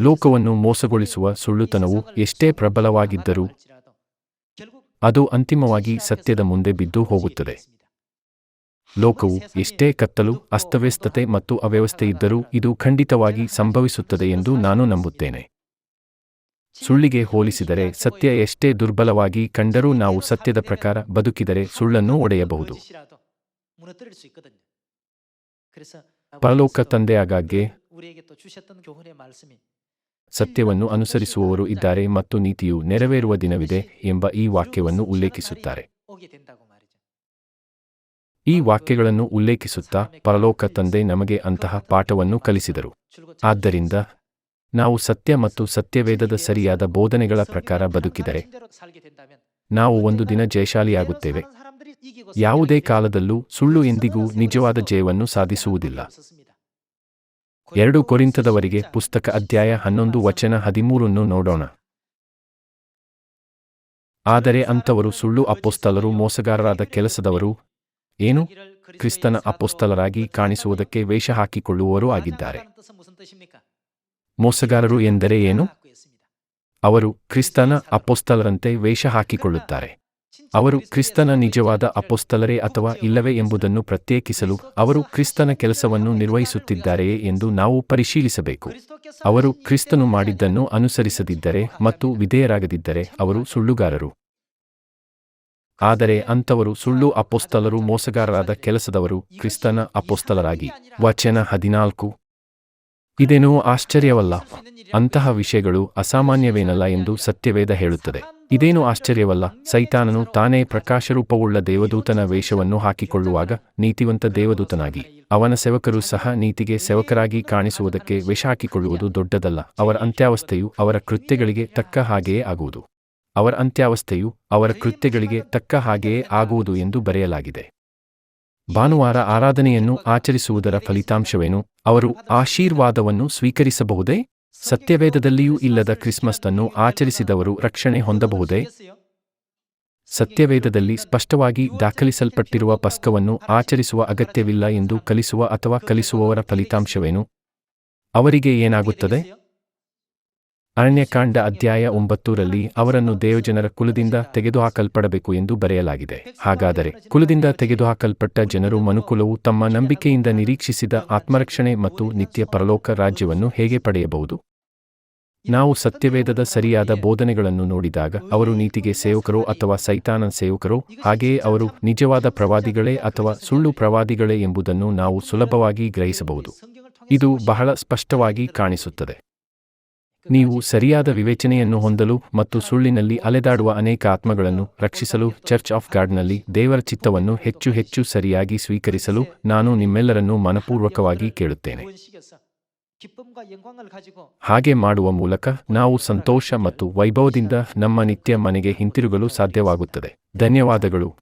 ಲೋಕವನ್ನು ಮೋಸಗೊಳಿಸುವ ಸುಳ್ಳುತನವು ಎಷ್ಟೇ ಪ್ರಬಲವಾಗಿದ್ದರೂ ಅದು ಅಂತಿಮವಾಗಿ ಸತ್ಯದ ಮುಂದೆ ಬಿದ್ದು ಹೋಗುತ್ತದೆ. ಲೋಕವು ಎಷ್ಟೇ ಕತ್ತಲು, ಅಸ್ತವ್ಯಸ್ತತೆ ಮತ್ತು ಅವ್ಯವಸ್ಥೆ ಇದ್ದರೂ ಇದು ಖಂಡಿತವಾಗಿ ಸಂಭವಿಸುತ್ತದೆ ಎಂದು ನಾನು ನಂಬುತ್ತೇನೆ. ಸುಳ್ಳಿಗೆ ಹೋಲಿಸಿದರೆ ಸತ್ಯ ಎಷ್ಟೇ ದುರ್ಬಲವಾಗಿ ಕಂಡರೂ ನಾವು ಸತ್ಯದ ಪ್ರಕಾರ ಬದುಕಿದರೆ ಸುಳ್ಳನ್ನು ಒಡೆಯಬಹುದು. ಪರಲೋಕ ತಂದೆಯಾಗಾಗ್ಗೆ ಸತ್ಯವನ್ನು ಅನುಸರಿಸುವವರು ಇದ್ದಾರೆ ಮತ್ತು ನೀತಿಯು ನೆರವೇರುವ ದಿನವಿದೆ ಎಂಬ ಈ ವಾಕ್ಯವನ್ನು ಉಲ್ಲೇಖಿಸುತ್ತಾರೆ. ಈ ವಾಕ್ಯಗಳನ್ನು ಉಲ್ಲೇಖಿಸುತ್ತಾ ಪರಲೋಕ ತಂದೆ ನಮಗೆ ಅಂತಹ ಪಾಠವನ್ನು ಕಲಿಸಿದರು. ಆದ್ದರಿಂದ ನಾವು ಸತ್ಯ ಮತ್ತು ಸತ್ಯವೇದದ ಸರಿಯಾದ ಬೋಧನೆಗಳ ಪ್ರಕಾರ ಬದುಕಿದರೆ ನಾವು ಒಂದು ದಿನ ಜಯಶಾಲಿಯಾಗುತ್ತೇವೆ. ಯಾವುದೇ ಕಾಲದಲ್ಲೂ ಸುಳ್ಳು ಎಂದಿಗೂ ನಿಜವಾದ ಜಯವನ್ನು ಸಾಧಿಸುವುದಿಲ್ಲ. ಎರಡು ಕೊರಿಂತದವರಿಗೆ ಪುಸ್ತಕ ಅಧ್ಯಾಯ ಹನ್ನೊಂದು ವಚನ ಹದಿಮೂರನ್ನು ನೋಡೋಣ. ಆದರೆ ಅಂಥವರು ಸುಳ್ಳು ಅಪೊಸ್ತಲರು, ಮೋಸಗಾರರಾದ ಕೆಲಸದವರು, ಏನು? ಕ್ರಿಸ್ತನ ಅಪೊಸ್ತಲರಾಗಿ ಕಾಣಿಸುವುದಕ್ಕೆ ವೇಷ ಹಾಕಿಕೊಳ್ಳುವವರು ಆಗಿದ್ದಾರೆ. ಮೋಸಗಾರರು ಎಂದರೆ ಏನು? ಅವರು ಕ್ರಿಸ್ತನ ಅಪೊಸ್ತಲರಂತೆ ವೇಷ ಹಾಕಿಕೊಳ್ಳುತ್ತಾರೆ. ಅವರು ಕ್ರಿಸ್ತನ ನಿಜವಾದ ಅಪೊಸ್ತಲರೇ ಅಥವಾ ಇಲ್ಲವೇ ಎಂಬುದನ್ನು ಪ್ರತ್ಯೇಕಿಸಲು ಅವರು ಕ್ರಿಸ್ತನ ಕೆಲಸವನ್ನು ನಿರ್ವಹಿಸುತ್ತಿದ್ದಾರೆಯೇ ಎಂದು ನಾವು ಪರಿಶೀಲಿಸಬೇಕು. ಅವರು ಕ್ರಿಸ್ತನು ಮಾಡಿದ್ದನ್ನು ಅನುಸರಿಸದಿದ್ದರೆ ಮತ್ತು ವಿಧೇಯರಾಗದಿದ್ದರೆ ಅವರು ಸುಳ್ಳುಗಾರರು. ಆದರೆ ಅಂಥವರು ಸುಳ್ಳು ಅಪೊಸ್ತಲರು ಮೋಸಗಾರರಾದ ಕೆಲಸದವರು ಕ್ರಿಸ್ತನ ಅಪೊಸ್ತಲರಾಗಿ. ವಚನ ಹದಿನಾಲ್ಕು ಇದೇನೂ ಆಶ್ಚರ್ಯವಲ್ಲ. ಅಂತಹ ವಿಷಯಗಳು ಅಸಾಮಾನ್ಯವೇನಲ್ಲ ಎಂದು ಸತ್ಯವೇದ ಹೇಳುತ್ತದೆ. ಇದೇನು ಆಶ್ಚರ್ಯವಲ್ಲ. ಸೈತಾನನು ತಾನೇ ಪ್ರಕಾಶರೂಪವುಳ್ಳ ದೇವದೂತನ ವೇಷವನ್ನು ಹಾಕಿಕೊಳ್ಳುವಾಗ ನೀತಿವಂತ ದೇವದೂತನಾಗಿ. ಅವನ ಸೇವಕರು ಸಹ ನೀತಿಗೆ ಸೇವಕರಾಗಿ ಕಾಣಿಸುವುದಕ್ಕೆ ವೇಷ ಹಾಕಿಕೊಳ್ಳುವುದು ದೊಡ್ಡದಲ್ಲ. ಅವರ ಅಂತ್ಯಾವಸ್ಥೆಯು ಅವರ ಕೃತ್ಯಗಳಿಗೆ ತಕ್ಕ ಹಾಗೆಯೇ ಆಗುವುದು. ಅವರ ಅಂತ್ಯಾವಸ್ಥೆಯು ಅವರ ಕೃತ್ಯಗಳಿಗೆ ತಕ್ಕ ಹಾಗೆಯೇ ಆಗುವುದು ಎಂದು ಬರೆಯಲಾಗಿದೆ. ಭಾನುವಾರ ಆರಾಧನೆಯನ್ನು ಆಚರಿಸುವುದರ ಫಲಿತಾಂಶವೇನು? ಅವರು ಆಶೀರ್ವಾದವನ್ನು ಸ್ವೀಕರಿಸಬಹುದೇ? ಸತ್ಯವೇದದಲ್ಲಿಯೂ ಇಲ್ಲದ ಕ್ರಿಸ್ಮಸ್ ಅನ್ನು ಆಚರಿಸಿದವರು ರಕ್ಷಣೆ ಹೊಂದಬಹುದೇ? ಸತ್ಯವೇದದಲ್ಲಿ ಸ್ಪಷ್ಟವಾಗಿ ದಾಖಲಿಸಲ್ಪಟ್ಟಿರುವ ಪಸ್ಕವನ್ನು ಆಚರಿಸುವ ಅಗತ್ಯವಿಲ್ಲ ಎಂದು ಕಲಿಸುವ ಅಥವಾ ಕಲಿಸುವವರ ಫಲಿತಾಂಶವೇನು? ಅವರಿಗೆ ಏನಾಗುತ್ತದೆ? ಅರಣ್ಯಕಾಂಡ ಅಧ್ಯಾಯ ಒಂಬತ್ತರಲ್ಲಿ ಅವರನ್ನು ದೇವಜನರ ಕುಲದಿಂದ ತೆಗೆದುಹಾಕಲ್ಪಡಬೇಕು ಎಂದು ಬರೆಯಲಾಗಿದೆ. ಹಾಗಾದರೆ ಕುಲದಿಂದ ತೆಗೆದುಹಾಕಲ್ಪಟ್ಟ ಜನರು ಮನುಕುಲವು ತಮ್ಮ ನಂಬಿಕೆಯಿಂದ ನಿರೀಕ್ಷಿಸಿದ ಆತ್ಮರಕ್ಷಣೆ ಮತ್ತು ನಿತ್ಯ ಪರಲೋಕ ರಾಜ್ಯವನ್ನು ಹೇಗೆ ಪಡೆಯಬಹುದು? ನಾವು ಸತ್ಯವೇದದ ಸರಿಯಾದ ಬೋಧನೆಗಳನ್ನು ನೋಡಿದಾಗ ಅವರು ನೀತಿಗೆ ಸೇವಕರೋ ಅಥವಾ ಸೈತಾನ ಸೇವಕರೋ, ಹಾಗೆಯೇ ಅವರು ನಿಜವಾದ ಪ್ರವಾದಿಗಳೇ ಅಥವಾ ಸುಳ್ಳು ಪ್ರವಾದಿಗಳೇ ಎಂಬುದನ್ನು ನಾವು ಸುಲಭವಾಗಿ ಗ್ರಹಿಸಬಹುದು. ಇದು ಬಹಳ ಸ್ಪಷ್ಟವಾಗಿ ಕಾಣಿಸುತ್ತದೆ. ನೀವು ಸರಿಯಾದ ವಿವೇಚನೆಯನ್ನು ಹೊಂದಲು ಮತ್ತು ಸುಳ್ಳಿನಲ್ಲಿ ಅಲೆದಾಡುವ ಅನೇಕ ಆತ್ಮಗಳನ್ನು ರಕ್ಷಿಸಲು ಚರ್ಚ್ ಆಫ್ ಗಾಡ್ನಲ್ಲಿ ದೇವರ ಚಿತ್ತವನ್ನು ಹೆಚ್ಚು ಹೆಚ್ಚು ಸರಿಯಾಗಿ ಸ್ವೀಕರಿಸಲು ನಾನು ನಿಮ್ಮೆಲ್ಲರನ್ನು ಮನಪೂರ್ವಕವಾಗಿ ಕೇಳುತ್ತೇನೆ. ಹಾಗೆ ಮಾಡುವ ಮೂಲಕ ನಾವು ಸಂತೋಷ ಮತ್ತು ವೈಭವದಿಂದ ನಮ್ಮ ನಿತ್ಯ ಮನೆಗೆ ಹಿಂತಿರುಗಲು ಸಾಧ್ಯವಾಗುತ್ತದೆ. ಧನ್ಯವಾದಗಳು.